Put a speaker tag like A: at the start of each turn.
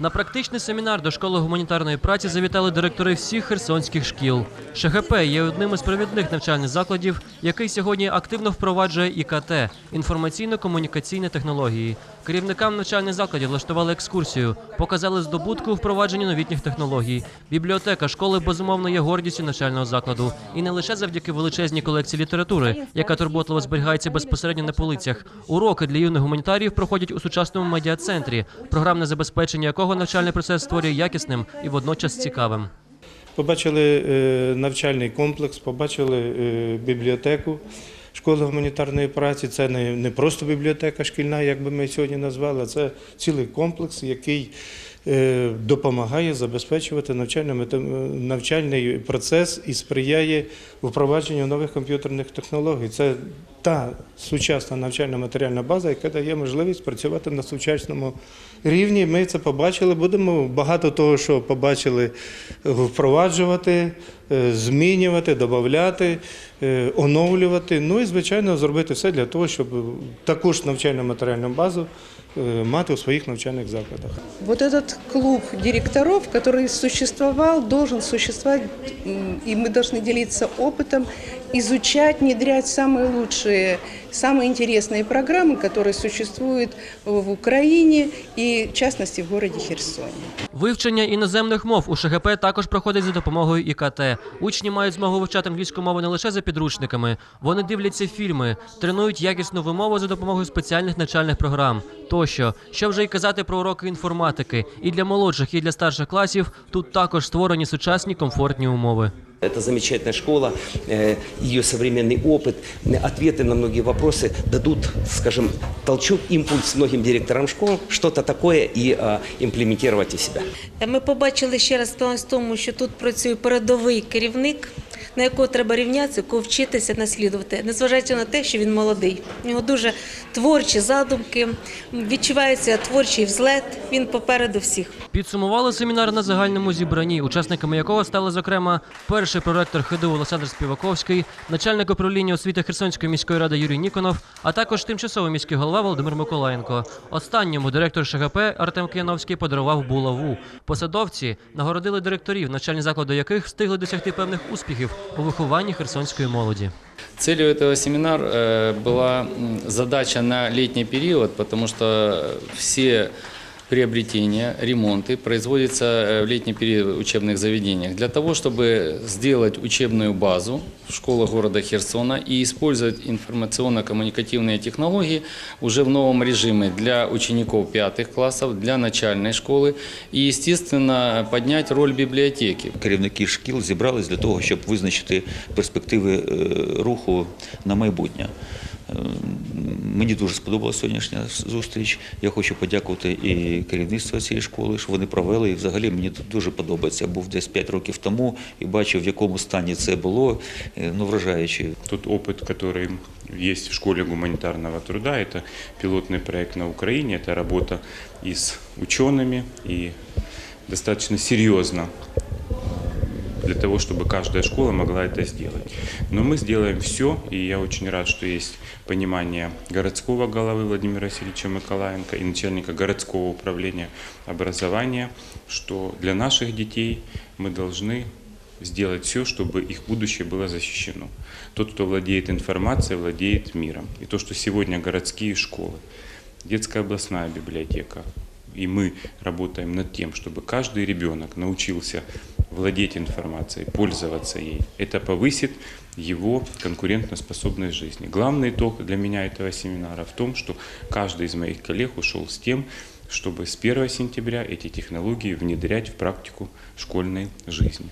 A: На практичний семінар до школи гуманітарної праці завітали директори всіх херсонських шкіл. ШГП є одним із провідних навчальних закладів, який сьогодні активно впроваджує ІКТ – інформаційно-комунікаційні технології. Керівникам навчальних закладів влаштували екскурсію, показали здобутку у впровадженні новітніх технологій. Бібліотека школи безумовно є гордістю навчального закладу, і не лише завдяки величезній колекції літератури, яка турботливо зберігається безпосередньо на полицях. Уроки для юних гуманітаріїв проходять у сучасному медіа-центрі, програмне забезпечення якого навчальний процес створює якісним і водночас цікавим.
B: Побачили е, навчальний комплекс, побачили е, бібліотеку школи гуманітарної праці. Це не, просто бібліотека шкільна, як би ми сьогодні назвали, це цілий комплекс, який допомагає забезпечувати навчально-мете- навчальний процес і сприяє впровадженню нових комп'ютерних технологій. Це та сучасна навчальна матеріальна база, яка дає можливість працювати на сучасному рівні. Ми це побачили. Будемо багато того, що побачили, впроваджувати, е, змінювати, додати, е, оновлювати. Ну і звичайно зробити все для того, щоб таку ж навчальну матеріальну базу е, мати у своїх навчальних закладах.
C: Вот этот клуб директоров, который существовал, должен существовать, м, и мы должны делиться опытом, изучать, внедрять самые лучшие, самые интересные программы, которые существуют в Украине и, в частности, в городе Херсоне.
A: Вивчення іноземних мов у ШГП також проходить за допомогою ІКТ. Учні мають змогу вивчати англійську мову не лише за підручниками. Вони дивляться фільми, тренують якісну вимову за допомогою спеціальних навчальних програм. Тощо, що вже й казати про уроки інформатики, і для молодших, і для старших класів тут також створені сучасні комфортні умови.
D: Это замечательная школа, э, ее современный опыт, э, ответы на многие вопросы дадут, скажем, толчок, импульс многим директорам школ что-то такое и а, имплементировать у себя.
E: Ми побачили ще раз в тому, що тут працює передовий керівник, на якого треба рівнятися, якого вчитися наслідувати, незважаючи на те, що він молодий. У нього дуже творчі задумки, відчувається творчий взлет. Він попереду всіх.
A: Підсумували семінар на загальному зібранні, учасниками якого стали, зокрема, перший проректор ХДУ Олександр Співаковський, начальник управління освіти Херсонської міської ради Юрій Ніконов, а також тимчасовий міський голова Володимир Миколаєнко. Останньому директор ШГП Артем Кияновський подарував булаву. Посадовці нагородили директорів, навчальні заклади яких встигли досягти певних успіхів у вихованні херсонської молоді.
F: Целью этого семинара э, была м, задача на летний период, потому что все приобретения, ремонты производятся э, в летний период в учебных заведениях для того, чтобы сделать учебную базу в школах города Херсона и использовать информационно-коммуникативные технологии уже в новом режиме для учеников пятых классов, для начальной школы и, естественно, поднять роль библиотеки.
G: керівники шкіл зібрались для того, щоб визначити перспективи е, руху на майбутнє. Е, Мені дуже сподобалася сьогоднішня зустріч. Я хочу подякувати і керівництву цієї школи, що вони провели. І взагалі мені тут дуже подобається. Я був десь 5 років тому і бачив, в якому стані це було. Е, Ну, вражаюче.
H: Тот опыт, который есть в школе гуманитарного труда, это пилотный проект на Украине, это работа и с учеными, и достаточно серьезно Для того, чтобы каждая школа могла это сделать. Но мы сделаем все, и я очень рад, что есть понимание городского головы Владимира Васильевича Миколаенко и начальника городского управления образования, что для наших детей мы должны сделать все, чтобы их будущее было защищено. Тот, кто владеет информацией, владеет миром. И то, что сегодня городские школы, детская областная библиотека, и мы работаем над тем, чтобы каждый ребенок научился владеть информацией, пользоваться ей. Это повысит его конкурентоспособность жизни. Главный итог для меня этого семинара в том, что каждый из моих коллег ушел с тем, чтобы с 1 сентября эти технологии внедрять в практику школьной жизни.